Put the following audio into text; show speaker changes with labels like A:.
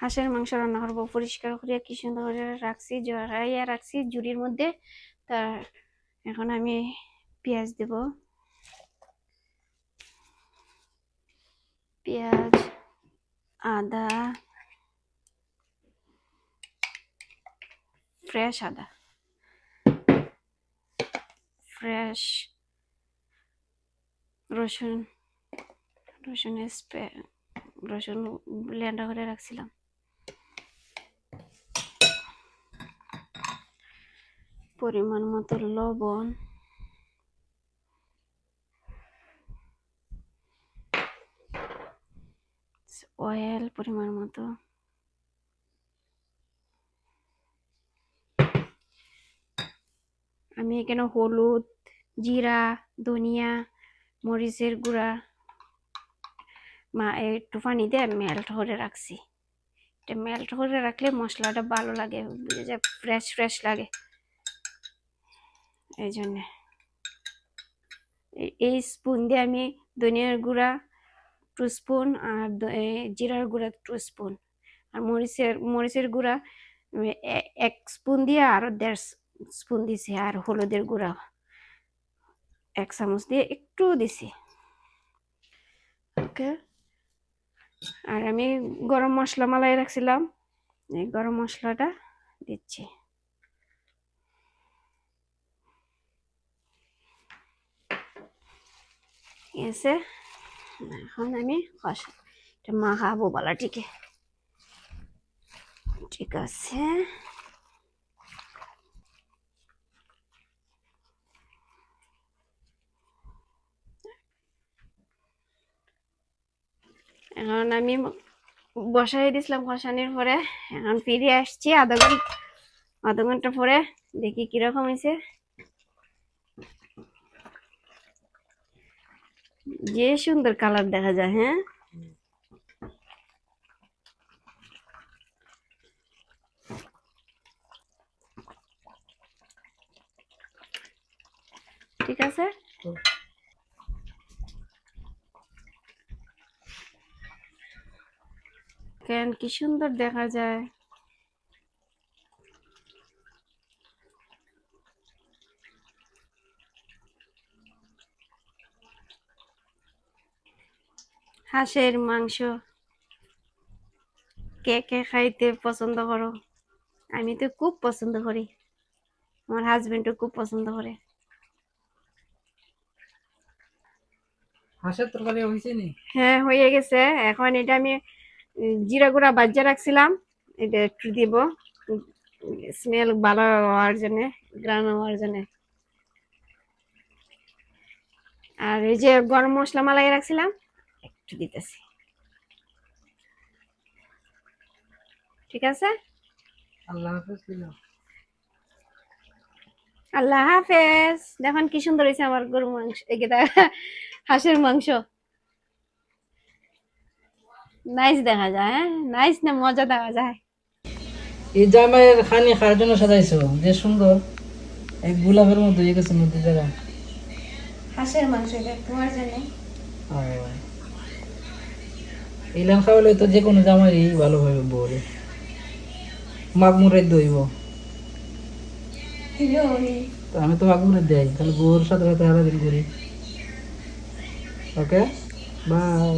A: হাঁসের মাংস রান্না করব। পরিষ্কার করে কি সুন্দর করে রাখছি, জড়াইয়া রাখছি, ঝুড়ির মধ্যে। তার এখন আমি পেঁয়াজ দেব। পেঁয়াজ, আদা, ফ্রেশ আদা। ফ্রেশ রসুন, রসুনের স্প্রে রসুন ব্লেন্ডার করে রাখছিলাম। পরিমাণ মতো লবণ। অয়েল পরিমাণ মতো। আমি এখানে হলুদ, জিরা, ধনিয়া, মরিচের গুঁড়া, মা, একটু পানি দিয়ে মেল্ট করে রাখছি। এটা মেল্ট করে রাখলে মশলাটা ভালো লাগে ফ্রেশ ফ্রেশ লাগে। এই জন্যে। এই- স্পুন দিয়ে আমি ধনিয়ার গুঁড়া টু স্পুন আর জিরার গুঁড়া টু স্পুন আর মরিচের মরিচের গুঁড়া এক স্পুন দিয়ে আরও দেড় স্পুন দিছি আর হলুদের গুঁড়া এক চামচ দিয়ে একটু দিছি। ওকে? আর আমি গরম মশলা মালাই রাখছিলাম, এই গরম মশলাটা দিচ্ছি। ঠিক এখন আমি কষা এটা মাখাবো বালাটিকে ঠিক। আছে। এখন আমি বসাই দিছিলাম কষানির পরে এখন ফিরে আসছি আধা ঘণ্টা আধা ঘণ্টা পরে দেখি কীরকম হয়েছে যে সুন্দর কালার দেখা যায় হ্যাঁ ঠিক আছে কেন কি সুন্দর দেখা যায় হাঁসের মাংস। কে কে খাইতে পছন্দ করো? আমি তো খুব পছন্দ করি। আমার হাজবেন্ডও খুব পছন্দ করে।
B: হাঁসের তরকারি হয়েছে নি?
A: হ্যাঁ হয়ে গেছে। এখন এটা আমি জিরা গুঁড়া বাজ্যা রাখছিলাম। এটা একটু দিব। স্মেল ভালো হওয়ার জন্য গ্রান হওয়ার জন্য। আর এই যে গরম মশলা মালাই রাখছিলাম। একটু দিতেছি। ঠিক আছে?
B: আল্লাহ হাফেজ দিলাম
A: আল্লাহ হাফেজ। দেখুন কি সুন্দর হয়েছে আমার গরু মাংস হাঁসের মাংস। নাইস দেখা যায় হ্যাঁ? নাইস না মজা দেখা যায়।
B: এই জামাইয়ের খানি খাওয়ার জন্য সাজাইছো? যে সুন্দর। এক গোলাপের মতো হয়ে গেছে মধ্যে জায়গা
A: হাঁসের মাংস এটা তোমার জন্য।
B: ইলান খাওয়ালে তো যে কোনো জামাই ভালোভাবে বলে। মাগমুরের দইব। তো আমি তো মাগমুরের দেয় তাহলে বউর সাথে সাথে সারাদিন করি ওকে? বাই।